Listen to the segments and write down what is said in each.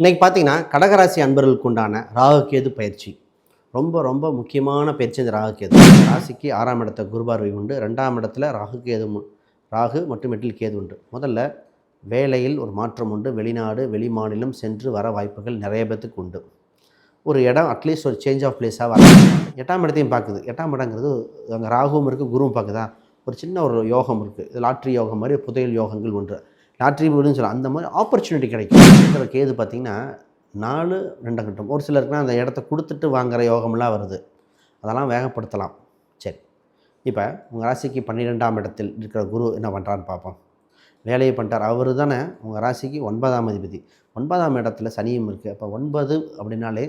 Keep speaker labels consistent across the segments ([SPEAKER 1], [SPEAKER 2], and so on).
[SPEAKER 1] இன்றைக்கி பார்த்தீங்கன்னா கடகராசி அன்பர்களுக்கு உண்டான ராகுகேது பயிற்சி. ரொம்ப ரொம்ப முக்கியமான பயிற்சி இந்த ராகுகேது. ராசிக்கு ஆறாம் இடத்த குருபார்வை உண்டு. ரெண்டாம் இடத்துல ராகுகேது ராகு மற்றும் எட்டில் கேது உண்டு. முதல்ல வேலையில் ஒரு மாற்றம் உண்டு. வெளிநாடு வெளி மாநிலம் சென்று வர வாய்ப்புகள் நிறைய பேர்த்துக்கு உண்டு. ஒரு இடம் அட்லீஸ்ட் ஒரு சேஞ்ச் ஆஃப் பிளேஸாக வர எட்டாம் இடத்தையும் பார்க்குது எட்டாம் இடங்கிறது அங்கே ராகுவும் இருக்குது குருவும் பார்க்குதா ஒரு சின்ன ஒரு யோகம் இருக்குது இது லாட்ரி யோகம் மாதிரி புதையல் யோகங்கள் ஒன்று. லாட்ரி வீடுன்னு சொல்லலாம் அந்த மாதிரி ஆப்பர்ச்சுனிட்டி கிடைக்கும். இருக்கிற கேது பார்த்திங்கன்னா நாலு ரெண்டு கட்டம் ஒரு சிலருக்குனா அந்த இடத்த கொடுத்துட்டு வாங்குற யோகம்லாம் வருது. அதெல்லாம் வேகப்படுத்தலாம். சரி. இப்போ உங்கள் ராசிக்கு பன்னிரெண்டாம் இடத்தில் இருக்கிற குரு என்ன பண்ணுறான்னு பார்ப்போம். வேலையை பண்ணிட்டார். அவர் தானே உங்கள் ராசிக்கு ஒன்பதாம் அதிபதி. ஒன்பதாம் இடத்துல சனியும் இருக்குது அப்போ ஒன்பது அப்படின்னாலே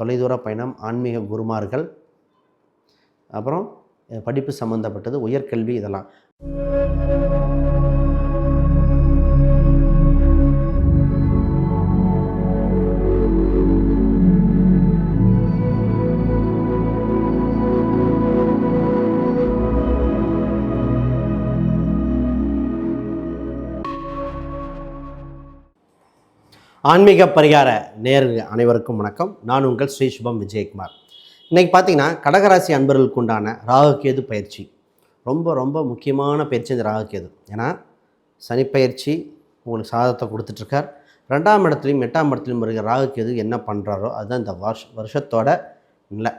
[SPEAKER 1] தொலைதூர பயணம் ஆன்மீக குருமார்கள். அப்புறம் படிப்பு சம்மந்தப்பட்டது உயர்கல்வி இதெல்லாம். ஆன்மீக பரிகார நேயர்கள் அனைவருக்கும் வணக்கம். நான் உங்கள் ஸ்ரீ சுபம் விஜயகுமார். இன்றைக்கி பார்த்தீங்கன்னா கடகராசி அன்பர்களுக்கு உண்டான ராகுகேது பயிற்சி. ரொம்ப ரொம்ப முக்கியமான பயிற்சி இந்த ராகுகேது. ஏன்னா சனிப்பயிற்சி உங்களுக்கு சாதத்தை கொடுத்துட்ருக்கார். ரெண்டாம் இடத்துலையும் எட்டாம் இடத்துலையும் இருக்கிற ராகுகேது என்ன பண்ணுறாரோ அதுதான் இந்த வருஷ வருஷத்தோட நிலை.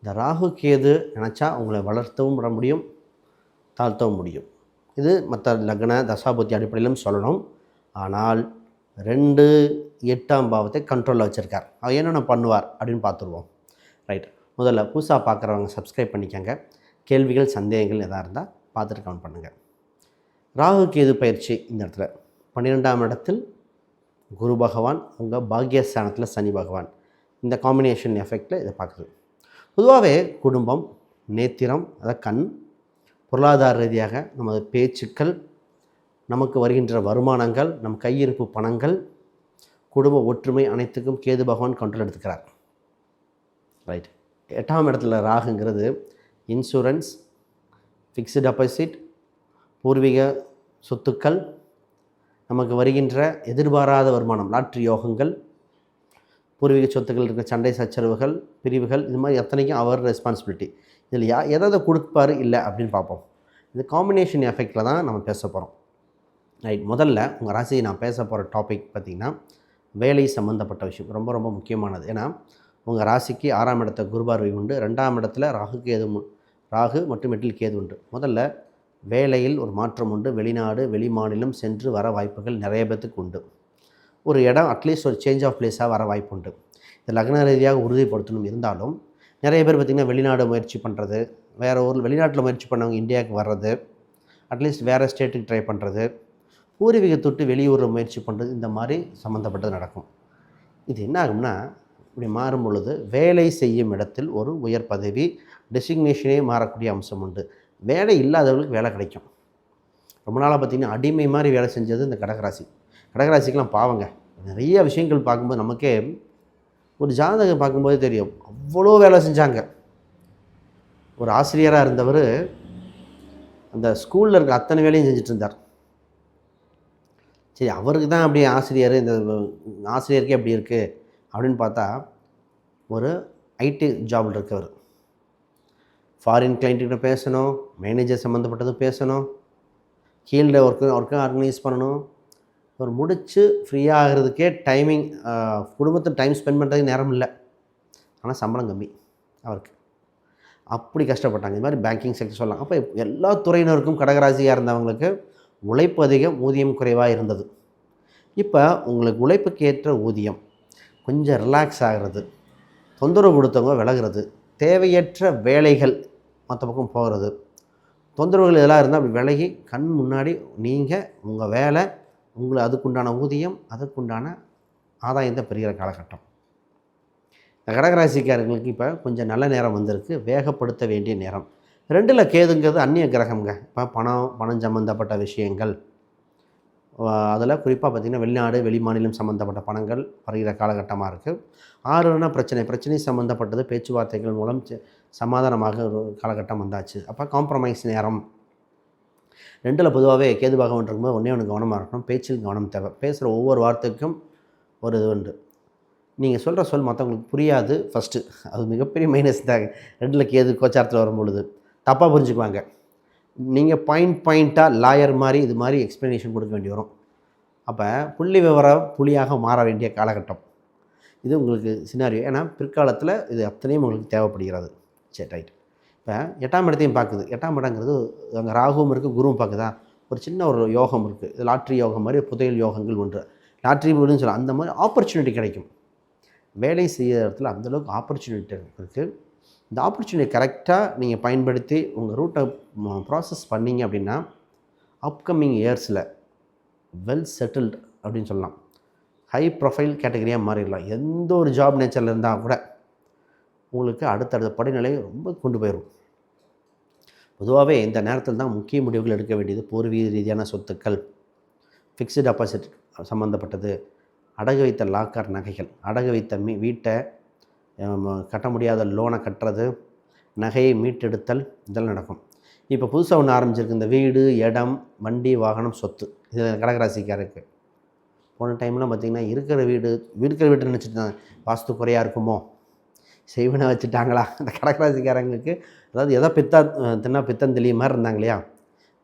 [SPEAKER 1] இந்த ராகுகேது நினச்சா உங்களை வளர்த்தவும் விட முடியும் தாழ்த்தவும் முடியும். இது மற்ற லக்ன தசாபுத்தி அடிப்படையிலும் சொல்லணும். ஆனால் ரெண்டு எட்டாம் பாவத்தை கண்ட்ரோலில் வச்சுருக்கார். அவர் என்னென்ன பண்ணுவார் அப்படின்னு பார்த்துருவோம். ரைட் முதல்ல புதுசாக பார்க்குறவங்க சப்ஸ்கிரைப் பண்ணிக்கங்க. கேள்விகள் சந்தேகங்கள் எதாக இருந்தால் பார்த்துட்டு கவுண்ட் பண்ணுங்கள் ராகு கேது பயிற்சி இந்த இடத்துல. பன்னிரெண்டாம் இடத்தில் குரு பகவான் உங்கள் பாக்யஸ்தானத்தில் சனி பகவான். இந்த காம்பினேஷன் எஃபெக்டில் இதை பார்க்குறது பொதுவாகவே குடும்பம் நேத்திரம் அதாவது கண் பொருளாதார ரீதியாக நமது பேச்சுக்கள் நமக்கு வருகின்ற வருமானங்கள் நம் கையிருப்பு பணங்கள் குடும்ப ஒற்றுமை அனைத்துக்கும் கேது பகவான் கண்ட்ரோல் எடுத்துக்கிறார். ரைட் எட்டாம் இடத்துல ராகுங்கிறது இன்சூரன்ஸ் ஃபிக்ஸ்டு டெபாசிட் பூர்வீக சொத்துக்கள் நமக்கு வருகின்ற எதிர்பாராத வருமானம் லாட்ரி யோகங்கள் பூர்வீக சொத்துக்கள் இருக்கிற சண்டை சச்சரவுகள் பிரிவுகள் இது மாதிரி எத்தனைக்கும் அவர் ரெஸ்பான்சிபிலிட்டி இதில் யா எதை கொடுப்பாரு இல்லை அப்படின்னு பார்ப்போம். இது காம்பினேஷன் எஃபெக்டில் தான் நம்ம பேச போகிறோம் ரைட் முதல்ல உங்கள் ராசியை நான் பேச போகிற டாபிக் பார்த்திங்கன்னா வேலை சம்மந்தப்பட்ட விஷயம். ரொம்ப ரொம்ப முக்கியமானது. ஏன்னா உங்கள் ராசிக்கு ஆறாம் இடத்த குருபார்வை உண்டு. ரெண்டாம் இடத்துல ராகு கேது மு- ராகு மற்றும் எட்டில் கேது உண்டு. முதல்ல வேலையில் ஒரு மாற்றம் உண்டு. வெளிநாடு வெளி மாநிலம் சென்று வர வாய்ப்புகள் நிறைய பேர்த்துக்கு உண்டு. ஒரு இடம் அட்லீஸ்ட் ஒரு சேஞ்ச் ஆஃப் பிளேஸாக வர வாய்ப்பு உண்டு. இது லக்ன ரீதியாக உறுதிப்படுத்தணும். இருந்தாலும் நிறைய பேர் பார்த்திங்கன்னா வெளிநாடு முயற்சி பண்ணுறது வேறு ஊரில் வெளிநாட்டில் முயற்சி பண்ணவங்க இந்தியாவுக்கு வர்றது அட்லீஸ்ட் வேறு ஸ்டேட்டுக்கு ட்ரை பண்ணுறது பூர்வீக தொட்டு வெளியூரில் முயற்சி பண்ணுறது இந்த மாதிரி சம்மந்தப்பட்டது நடக்கும். இது என்ன ஆகும்னா இப்படி மாறும் பொழுது வேலை செய்யும் இடத்தில் ஒரு உயர் பதவி டெசிக்னேஷனே மாறக்கூடிய அம்சம் உண்டு. வேலை இல்லாதவர்களுக்கு வேலை கிடைக்கும். ரொம்ப நாளாக பார்த்திங்கன்னா அடிமை மாதிரி வேலை செஞ்சது இந்த கடகராசி. கடகராசிக்கெலாம் பாவங்க. நிறைய விஷயங்கள் பார்க்கும்போது நமக்கே ஒரு ஜாதகம் பார்க்கும்போது தெரியும். அவ்வளோ வேலை செஞ்சாங்க. ஒரு ஆசிரியராக இருந்தவர் அந்த ஸ்கூலில் இருக்க அத்தனை வேலையும் செஞ்சுட்டு இருந்தார். சரி அவருக்கு தான் அப்படி ஆசிரியர் இந்த ஆசிரியருக்கே அப்படி இருக்குது அப்படின்னு பார்த்தா ஒரு ஐடி ஜாபில் இருக்கவர். ஃபாரின் கிளைண்ட்டுக்கிட்ட பேசணும் மேனேஜர் சம்மந்தப்பட்டது பேசணும் கீழே ஒர்க்கு ஒர்க்கு ஆர்கனைஸ் பண்ணணும். ஒரு முடித்து ஃப்ரீயாகிறதுக்கே டைமிங் குடும்பத்தை டைம் ஸ்பெண்ட் பண்ணுறதுக்கு நேரம் இல்லை. ஆனால் சம்பளம் கம்மி அவருக்கு. அப்படி கஷ்டப்பட்டாங்க. இது மாதிரி பேங்கிங் செக்டர் சொல்லலாம். அப்போ எல்லா துறையினருக்கும் கடகராசியாக இருந்தவங்களுக்கு உழைப்பு அதிகம் ஊதியம் குறைவாக இருந்தது. இப்போ உங்களுக்கு உழைப்புக்கு ஏற்ற ஊதியம் கொஞ்சம் ரிலாக்ஸ் ஆகிறது தொந்தரவு கொடுத்தவங்க விலகிறது தேவையற்ற வேலைகள் மற்ற பக்கம் போகிறது தொந்தரவுகள் இதெல்லாம் இருந்தால் அப்படி விலகி கண் முன்னாடி நீங்கள் உங்கள் வேலை உங்களை அதுக்குண்டான ஊதியம் அதுக்குண்டான ஆதாயத்தை பெறுகிற காலகட்டம். இந்த கடகராசிக்காரர்களுக்கு இப்போ கொஞ்சம் நல்ல நேரம் வந்திருக்கு. வேகப்படுத்த வேண்டிய நேரம். ரெண்டில் கேதுங்கிறது அந்நிய கிரகம்ங்க. இப்போ பணம் பணம் சம்மந்தப்பட்ட விஷயங்கள். அதில் குறிப்பாக பார்த்திங்கன்னா வெளிநாடு வெளி மாநிலம் சம்மந்தப்பட்ட பணங்கள் வருகிற காலகட்டமாக இருக்குது ஆறுனா பிரச்சனை பிரச்சனை சம்மந்தப்பட்டது பேச்சுவார்த்தைகள் மூலம் சமாதானமாக ஒரு காலகட்டம் வந்தாச்சு. அப்போ காம்ப்ரமைஸ் நேரம். ரெண்டில் பொதுவாகவே கேது பகவான் இருக்கும்போது ஒன்றே ஒன்று கவனமாக இருக்கணும். பேச்சில் கவனம் தேவை. பேசுகிற ஒவ்வொரு வார்த்தைக்கும் ஒரு இது உண்டு. நீங்கள் சொல்கிற சொல் மற்றவங்களுக்கு புரியாது ஃபஸ்ட்டு அது மிகப்பெரிய மைனஸ் தான். ரெண்டில் கேது கோச்சாரத்தில் வரும் பொழுது தப்பாக புரிஞ்சுக்குவாங்க. நீங்கள் பாயிண்ட் பாயிண்ட்டாக லாயர் மாதிரி இது மாதிரி எக்ஸ்ப்ளனேஷன் கொடுக்க வேண்டி வரும். அப்போ புள்ளி விவரம் புலியாக மாற வேண்டிய காலகட்டம். இது உங்களுக்கு சினாரியோ ஏன்னா பிற்காலத்தில் இது அத்தனையும் உங்களுக்கு தேவைப்படுகிறது. சரி ரைட் இப்போ எட்டாம் இடத்தையும் பார்க்குது. எட்டாம் இடங்கிறது அங்கே ராகுவும் இருக்குது குருவும் பார்க்குதா? ஒரு சின்ன ஒரு யோகம் இருக்குது இது லாட்ரி யோகம் மாதிரி புதையல் யோகங்கள் ஒன்று. லாட்ரி வீடுன்னு சொல்லலாம் அந்த மாதிரி ஆப்பர்ச்சுனிட்டி கிடைக்கும். வேலை செய்கிற இடத்துல அந்தளவுக்கு ஆப்பர்ச்சுனிட்டி இருக்குது இந்த ஆப்பர்ச்சுனிட்டி கரெக்டாக நீங்கள் பயன்படுத்தி உங்கள் ரூட்டை ப்ராசஸ் பண்ணீங்க அப்படின்னா அப்கமிங் இயர்ஸில் வெல் செட்டில்டு அப்படின்னு சொல்லலாம். ஹை ப்ரொஃபைல் கேட்டகரியாக மாறிடலாம். எந்த ஒரு ஜாப் நேச்சரில் இருந்தால் கூட உங்களுக்கு அடுத்தடுத்த படிநிலை ரொம்ப கொண்டு போயிடும் பொதுவாகவே இந்த நேரத்தில் தான் முக்கிய முடிவுகள் எடுக்க வேண்டியது. பூர்வீக ரீதியான சொத்துக்கள் ஃபிக்ஸ்டு டெபாசிட் சம்மந்தப்பட்டது அடகு வைத்த லாக்கர் நகைகள் அடகு வைத்த மீ வீட்டை கட்ட முடியாத லோனை கட்டுறது நகையை மீட்டெடுத்தல் இதெல்லாம் நடக்கும். இப்போ புதுசாக ஒன்று ஆரம்பிச்சிருக்கு இந்த வீடு இடம் வண்டி வாகனம் சொத்து. இது கடகராசிக்காருக்கு போன டைம்லாம் பார்த்திங்கன்னா இருக்கிற வீடு இருக்கிற வீடு நினச்சிட்டு தான் வாஸ்து குறையாக இருக்குமோ? செய்வனை வச்சுட்டாங்களா? அந்த கடகராசிக்காரங்களுக்கு அதாவது எதோ பித்தா தின்னா பித்தம் தெளிய மாதிரி இருந்தாங்க இல்லையா?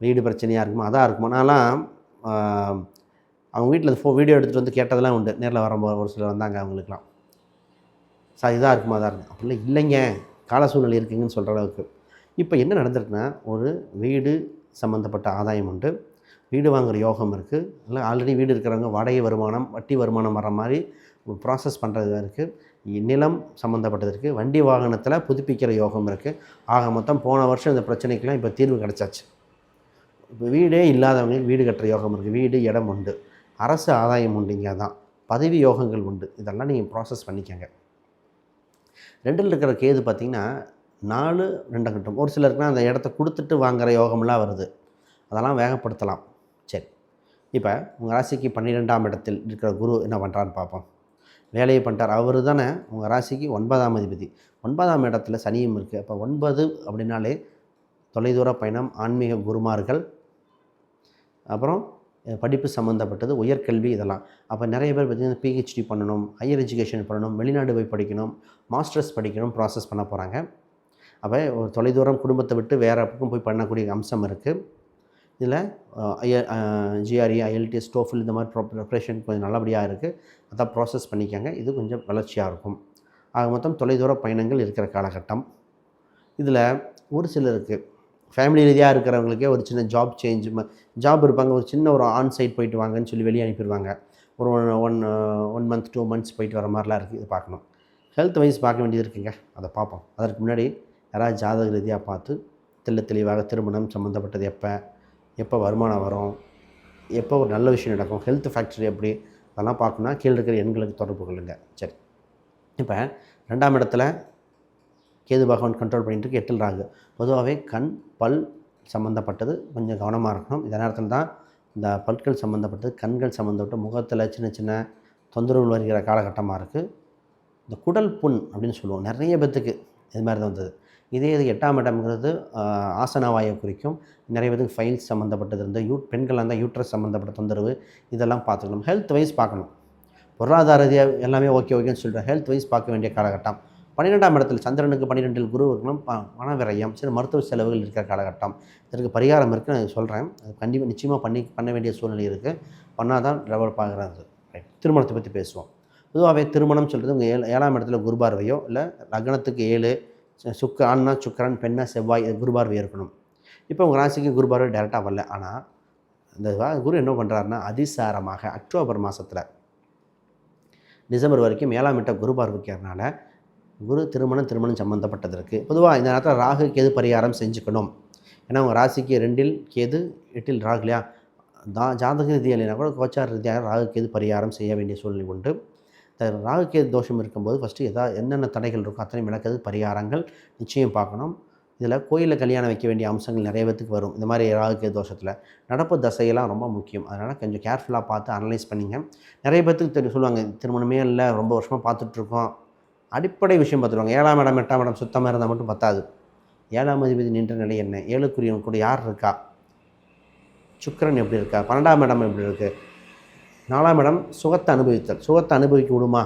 [SPEAKER 1] வீடு பிரச்சனையாக இருக்குமோ? அதான் இருக்குமோ? நான்லாம் அவங்க வீட்டில் ஃபோ வீடியோ எடுத்துகிட்டு வந்து கேட்டதெல்லாம் உண்டு. நேரில் வரும்போது ஒரு சிலர் வந்தாங்க அவங்களுக்குலாம் சார் இதாக இருக்குமா தான் இருக்கும்? அப்படிலாம் இல்லைங்க. கால சூழ்நிலை இருக்குங்கன்னு சொல்கிற அளவுக்கு. இப்போ என்ன நடந்திருக்குன்னா ஒரு வீடு சம்மந்தப்பட்ட ஆதாயம் உண்டு. வீடு வாங்குகிற யோகம் இருக்குது இல்லை ஆல்ரெடி வீடு இருக்கிறவங்க வாடகை வருமானம் வட்டி வருமானம் வர மாதிரி ப்ராசஸ் பண்ணுறது இருக்குது நிலம் சம்மந்தப்பட்டது இருக்குது வண்டி வாகனத்தில் புதுப்பிக்கிற யோகம் இருக்குது ஆக மொத்தம் போன வருஷம் இந்த பிரச்சனைக்கெல்லாம் இப்போ தீர்வு கிடச்சாச்சு. இப்போ வீடே இல்லாதவங்களுக்கு வீடு கட்டுற யோகம் இருக்குது வீடு இடம் உண்டு. அரசு ஆதாயம் உண்டு இங்கே தான் பதவி யோகங்கள் உண்டு. இதெல்லாம் நீங்கள் ப்ராசஸ் பண்ணிக்கங்க. ரெண்டில் இருக்கிற கேது பார்த்திங்கன்னா நாலு ரெண்டாம் கட்டம் ஒரு சிலருக்குனா அந்த இடத்த கொடுத்துட்டு வாங்குற யோகம்லாம் வருது. அதெல்லாம் வேகப்படுத்தலாம். சரி. இப்போ உங்கள் ராசிக்கு பன்னிரெண்டாம் இடத்தில் இருக்கிற குரு என்ன பண்ணுறான்னு பார்ப்போம். வேலையை பண்ணிட்டார். அவர் தானே உங்கள் ராசிக்கு ஒன்பதாம் அதிபதி. ஒன்பதாம் இடத்துல சனியும் இருக்குது அப்போ ஒன்பது அப்படின்னாலே தொலைதூர பயணம் ஆன்மீக குருமார்கள். அப்புறம் படிப்பு சம்மந்தப்பட்டது உயர்கல்வி இதெல்லாம். அப்போ நிறைய பேர் பார்த்திங்கன்னா பிஹெச்டி பண்ணணும் ஹையர் எஜுகேஷன் பண்ணணும் வெளிநாடு போய் படிக்கணும் மாஸ்டர்ஸ் படிக்கணும் ப்ராசஸ் பண்ண போகிறாங்க அப்போ ஒரு தொலைதூரம் குடும்பத்தை விட்டு வேறு பக்கம் போய் பண்ணக்கூடிய அம்சம் இருக்குது இதில் ஜிஆர்இ ஐஎல்டிஎஸ் டோஃபில் இந்த மாதிரி ப்ரிப்ரேஷன் கொஞ்சம் நல்லபடியாக இருக்குது அதான் ப்ராசஸ் பண்ணிக்கங்க இது கொஞ்சம் வளர்ச்சியாக இருக்கும். ஆக மொத்தம் தொலைதூர பயணங்கள் இருக்கிற காலகட்டம். இதில் ஒரு சிலருக்கு ஃபேமிலி ரீதியாக இருக்கிறவங்களுக்கே ஒரு சின்ன ஜாப் சேஞ்ச் ஜாப் இருப்பாங்க. ஒரு சின்ன ஒரு ஆன் சைட் போயிட்டு வாங்கன்னு சொல்லி வெளியே அனுப்பிடுவாங்க ஒரு one one one month two months போயிட்டு வர மாதிரிலாம் இருக்குது இது பார்க்கணும். ஹெல்த் வைஸ் பார்க்க வேண்டியது இருக்குங்க. அதை பார்ப்போம். அதற்கு முன்னாடி யாராவது ஜாதக ரீதியாக பார்த்து தெல்ல தெளிவாக திருமணம் சம்மந்தப்பட்டது எப்போ எப்போ வருமானம் வரும் எப்போ ஒரு நல்ல விஷயம் நடக்கும் ஹெல்த் ஃபேக்டரி எப்படி அதெல்லாம் பார்க்கணுன்னா கீழே இருக்கிற எண்களுக்கு தொடர்பு கொள்ளுங்க. சரி. இப்போ ரெண்டாம் இடத்துல கேது பகவான் கண்ட்ரோல் பண்ணிட்டு எட்டில் ராகு. பொதுவாகவே கண் பல் சம்மந்தப்பட்டது கொஞ்சம் கவனமாக இருக்கணும். இந்த நேரத்தில் தான் இந்த பற்கள் சம்மந்தப்பட்டது கண்கள் சம்மந்தப்பட்ட முகத்தில் சின்ன சின்ன தொந்தரவுகள் வருகிற காலகட்டமாக இருக்குது இந்த குடல் புண் அப்படின்னு சொல்லுவோம். நிறைய பேத்துக்கு இது மாதிரி தான் வந்தது. இதே இது எட்டாம் இடம்ங்கிறது ஆசனவாயை குறிக்கும். நிறைய பேருக்கு ஃபைல்ஸ் சம்மந்தப்பட்டது இருந்து யூ பெண்களாக இருந்தால் யூட்ரஸ் சம்மந்தப்பட்ட தொந்தரவு இதெல்லாம் பார்த்துக்கணும் ஹெல்த் வைஸ் பார்க்கணும். பொருளாதார ரீதியாக எல்லாமே ஓகே ஓகேன்னு சொல்கிறேன் ஹெல்த் வைஸ் பார்க்க வேண்டிய காலகட்டம். பன்னிரெண்டாம் இடத்தில் சந்திரனுக்கு பன்னிரெண்டில் குரு இருக்கணும். பண விரயம் சில மருத்துவ செலவுகள் இருக்கிற காலகட்டம். இதற்கு பரிகாரம் இருக்குன்னு நான் சொல்கிறேன் அது கண்டிப்பாக நிச்சயமாக பண்ணி பண்ண வேண்டிய சூழ்நிலை இருக்குது பண்ணால் தான் டெவலப் ஆகிறது ரைட் திருமணத்தை பற்றி பேசுவோம். பொதுவாகவே திருமணம் சொல்கிறது உங்கள் ஏழு ஏழாம் இடத்துல குருபார்வையோ இல்லை லக்னத்துக்கு ஏழு சுக்க ஆண்னா சுக்கரன் பெண்ணா செவ்வாய் குருபார்வை இருக்கணும். இப்போ உங்கள் ராசிக்கு குருபார்வை டேரெக்டாக வரல. ஆனால் இந்த குரு என்ன பண்ணுறாருன்னா அதிசாரமாக அக்டோபர் மாதத்தில் டிசம்பர் வரைக்கும் ஏழாம் இட்ட குரு பார்வைக்கிறதுனால குரு திருமணம் திருமணம் சம்மந்தப்பட்டது இருக்குது பொதுவாக இந்த நேரத்தில் ராகு கேது பரிகாரம் செஞ்சுக்கணும். ஏன்னா உங்கள் ராசிக்கு ரெண்டில் கேது எட்டில் ராகு இல்லையா? தா ஜாதக ரீதியாக இல்லைனா கூட கோச்சார ரீதியாக ராகு கேது பரிகாரம் செய்ய வேண்டிய சூழ்நிலை உண்டு. இந்த ராகு கேது தோஷம் இருக்கும்போது ஃபஸ்ட்டு எதா என்னென்ன தடைகள் இருக்கோ அத்தனை விளக்கிறது பரிகாரங்கள் நிச்சயம் பார்க்கணும். இதில் கோயிலில் கல்யாணம் வைக்க வேண்டிய அம்சங்கள் நிறைய பேத்துக்கு வரும். இந்த மாதிரி ராகு கேது தோஷத்தில் நடப்பு தசையெல்லாம் ரொம்ப முக்கியம். அதனால் கொஞ்சம் கேர்ஃபுல்லாக பார்த்து அனலைஸ் பண்ணிங்க. நிறைய பேத்துக்கு தெரியும் சொல்லுவாங்க திருமணமே இல்லை ரொம்ப வருஷமாக பார்த்துட்ருக்கோம் அடிப்படை விஷயம் பார்த்துருவாங்க. ஏழாம் இடம் எட்டாம் இடம் சுத்தமாக இருந்தால் மட்டும் பத்தாது. ஏழாம் அதிபதி நின்ற நிலை என்ன? ஏழுக்குரியவன் கூட யார் இருக்கா? சுக்கரன் எப்படி இருக்கா? பன்னெண்டாம் இடம் எப்படி இருக்குது நாலாம் இடம் சுகத்தை அனுபவித்தல். சுகத்தை அனுபவிக்க விடுமா?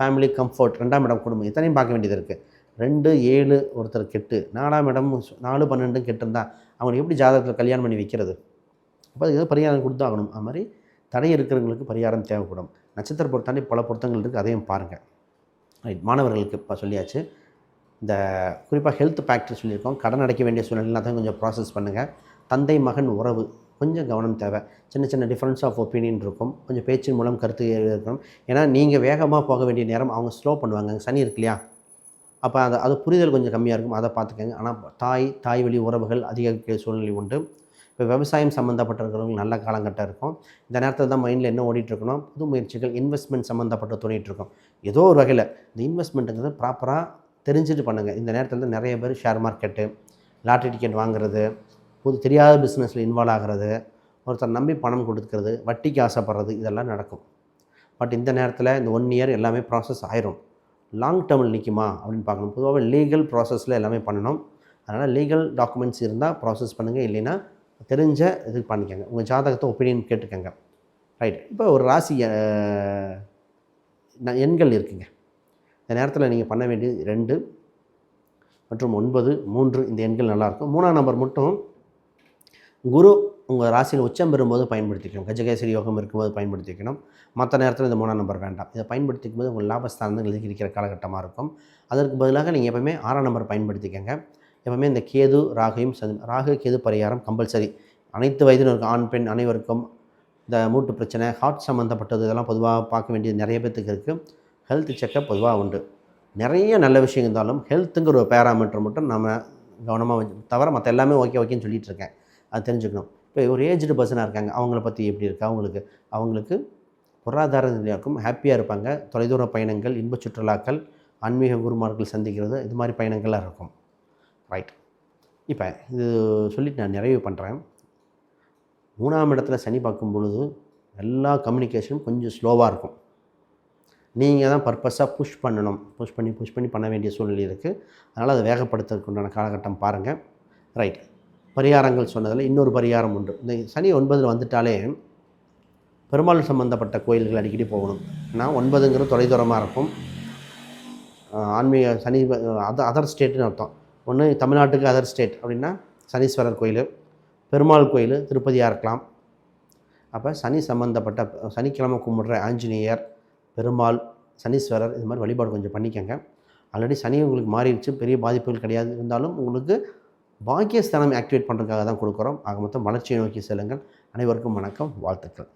[SPEAKER 1] ஃபேமிலி கம்ஃபர்ட் ரெண்டாம் இடம் குடும்பம் இத்தனையும் பார்க்க வேண்டியது இருக்குது ரெண்டு ஏழு ஒருத்தர் கெட்டு. நாலாம் இடம் நாலு பன்னெண்டும் கெட்டிருந்தா அவங்களுக்கு எப்படி ஜாதகத்தில் கல்யாணம் பண்ணி வைக்கிறது? அப்போ அதுக்கு ஏதோ பரிகாரம் கொடுத்தாகணும் அது மாதிரி தடை இருக்கிறவங்களுக்கு பரிகாரம் தேவைப்படும். நட்சத்திர பொருத்தாண்டி பல பொருத்தங்கள் இருக்குது அதையும் பாருங்கள் ரைட் மாணவர்களுக்கு இப்போ சொல்லியாச்சு. இந்த குறிப்பாக ஹெல்த் ஃபேக்டர் சொல்லியிருக்கோம். கடன் அடைக்க வேண்டிய சூழ்நிலை தான் கொஞ்சம் ப்ராசஸ் பண்ணுங்கள் தந்தை மகன் உறவு கொஞ்சம் கவனம் தேவை. சின்ன சின்ன டிஃப்ரென்ஸ் ஆஃப் ஒப்பீனியன் இருக்கும். கொஞ்சம் பேச்சின் மூலம் கருத்து இருக்கணும் ஏன்னா நீங்கள் வேகமாக போக வேண்டிய நேரம் அவங்க ஸ்லோ பண்ணுவாங்க. சனி இருக்கு இல்லையா? அப்போ அதை அது புரிதல் கொஞ்சம் கம்மியாக இருக்கும். அதை பார்த்துக்கங்க. ஆனால் தாய் தாய் வழி உறவுகள் அதிகரிக்க சூழ்நிலை உண்டு. இப்போ விவசாயம் சம்மந்தப்பட்டிருக்கிறவங்க நல்ல காலங்கட்டம் இருக்கும். இந்த நேரத்தில் தான் மைண்டில் என்ன ஓடிட்டுருக்கணும்? புது முயற்சிகள் இன்வெஸ்ட்மெண்ட் சம்மந்தப்பட்ட தோணிட்டு இருக்கும் ஏதோ ஒரு வகையில் இந்த இன்வெஸ்ட்மெண்ட்டுங்கிறது ப்ராப்பராக தெரிஞ்சுட்டு பண்ணுங்கள் இந்த நேரத்தில் தான் நிறைய பேர் ஷேர் மார்க்கெட்டு லாட்ரி டிக்கெட் வாங்குறது புது தெரியாத பிஸ்னஸில் இன்வால்வ் ஆகிறது ஒருத்தர் நம்பி பணம் கொடுக்கறது வட்டிக்கு ஆசைப்படுறது இதெல்லாம் நடக்கும். பட் இந்த நேரத்தில் இந்த ஒன் இயர் எல்லாமே ப்ராசஸ் ஆயிரும். லாங் டேர்மில் நிற்குமா அப்படின்னு பார்க்கணும். பொதுவாக லீகல் ப்ராசஸில் எல்லாமே பண்ணணும். அதனால் லீகல் டாக்குமெண்ட்ஸ் இருந்தால் ப்ராசஸ் பண்ணுங்கள் இல்லைன்னா தெரிஞ்ச இது பண்ணிக்கோங்க. உங்கள் ஜாதகத்தை ஒப்பீனியன் கேட்டுக்கோங்க. ரைட் இப்போ ஒரு ராசி எண்கள் இருக்குங்க. இந்த நேரத்தில் நீங்கள் பண்ண வேண்டியது ரெண்டு மற்றும் ஒன்பது மூன்று இந்த எண்கள் நல்லாயிருக்கும் மூணாம் நம்பர் மட்டும் குரு உங்கள் ராசியில் உச்சம் பெறும்போது பயன்படுத்திக்கணும். கஜகேசரி யோகம் இருக்கும்போது பயன்படுத்திக்கணும். மற்ற நேரத்தில் இந்த மூணாம் நம்பர் வேண்டாம். இதை பயன்படுத்திக்கும் போது உங்கள் லாபஸ்தானங்கள் இருக்கிற காலகட்டமாக இருக்கும். அதற்கு பதிலாக நீங்கள் எப்போவுமே ஆறாம் நம்பர் பயன்படுத்திக்கங்க. எப்பவுமே இந்த கேது ராகையும் சனி- ராகு கேது பரிகாரம் கம்பல்சரி. அனைத்து வயதிலும் இருக்கும் ஆண் பெண் அனைவருக்கும் இந்த மூட்டு பிரச்சனை ஹார்ட் சம்மந்தப்பட்டது இதெல்லாம் பொதுவாக பார்க்க வேண்டியது நிறைய பேர்த்துக்கு இருக்குது ஹெல்த் செக்கப் பொதுவாக உண்டு. நிறைய நல்ல விஷயம் இருந்தாலும் ஹெல்த்துங்கிற ஒரு பேராமீட்டர் மட்டும் நம்ம கவனமாக வச்சு தவிர மற்ற எல்லாமே ஓகே ஓகேன்னு சொல்லிட்டு இருக்கேன். அது தெரிஞ்சுக்கணும். இப்போ ஒரு ஏஜ்டு பர்சனாக இருக்காங்க அவங்கள பற்றி எப்படி இருக்குது அவங்களுக்கு அவங்களுக்கு பொருளாதார நிலையாக்கும் இருக்கும் ஹாப்பியாக இருப்பாங்க. தொலைதூர பயணங்கள் இன்ப சுற்றுலாக்கள் ஆன்மீக குருமார்கள் சந்திக்கிறது இது மாதிரி பயணங்கள்லாம் இருக்கும். ரைட் இப்போ இது சொல்லிட்டு நான் நிறைவு பண்ணுறேன் மூணாம் இடத்துல சனி பார்க்கும் பொழுது எல்லா கம்யூனிகேஷனும் கொஞ்சம் ஸ்லோவாக இருக்கும். நீங்கள் தான் பர்பஸாக புஷ் பண்ணணும். புஷ் பண்ணி புஷ் பண்ணி பண்ண வேண்டிய சூழ்நிலை இருக்குது அதனால் அதை வேகப்படுத்துறதுக்கு உண்டான காலகட்டம் பாருங்கள் ரைட் பரிகாரங்கள் சொன்னதில் இன்னொரு பரிகாரம் உண்டு. இந்த சனி ஒன்பதில் வந்துட்டாலே பெருமாள் சம்மந்தப்பட்ட கோயில்கள் அடிக்கடி போகணும். ஏன்னா ஒன்பதுங்கிறது தொலைதூரமாக இருக்கும். ஆன்மீக சனி அதர் அதர் ஸ்டேட்டுன்னு அர்த்தம். ஒன்று தமிழ்நாட்டுக்கு அதர் ஸ்டேட் அப்படின்னா சனீஸ்வரர் கோயில் பெருமாள் கோயில் திருப்பதியாக இருக்கலாம் அப்போ சனி சம்மந்தப்பட்ட சனிக்கிழமை கும்பிட்ற ஆஞ்சநேயர் பெருமாள் சனீஸ்வரர் இது மாதிரி வழிபாடு கொஞ்சம் பண்ணிக்கோங்க. ஆல்ரெடி சனி உங்களுக்கு மாறிடுச்சு பெரிய பாதிப்புகள் கிடையாது. இருந்தாலும் உங்களுக்கு பாக்கியஸ்தானம் ஆக்டிவேட் பண்ணுறதுக்காக தான் கொடுக்குறோம். ஆக மொத்தம் வளர்ச்சியை நோக்கி செல்லுங்கள். அனைவருக்கும் வணக்கம் வாழ்த்துக்கள்.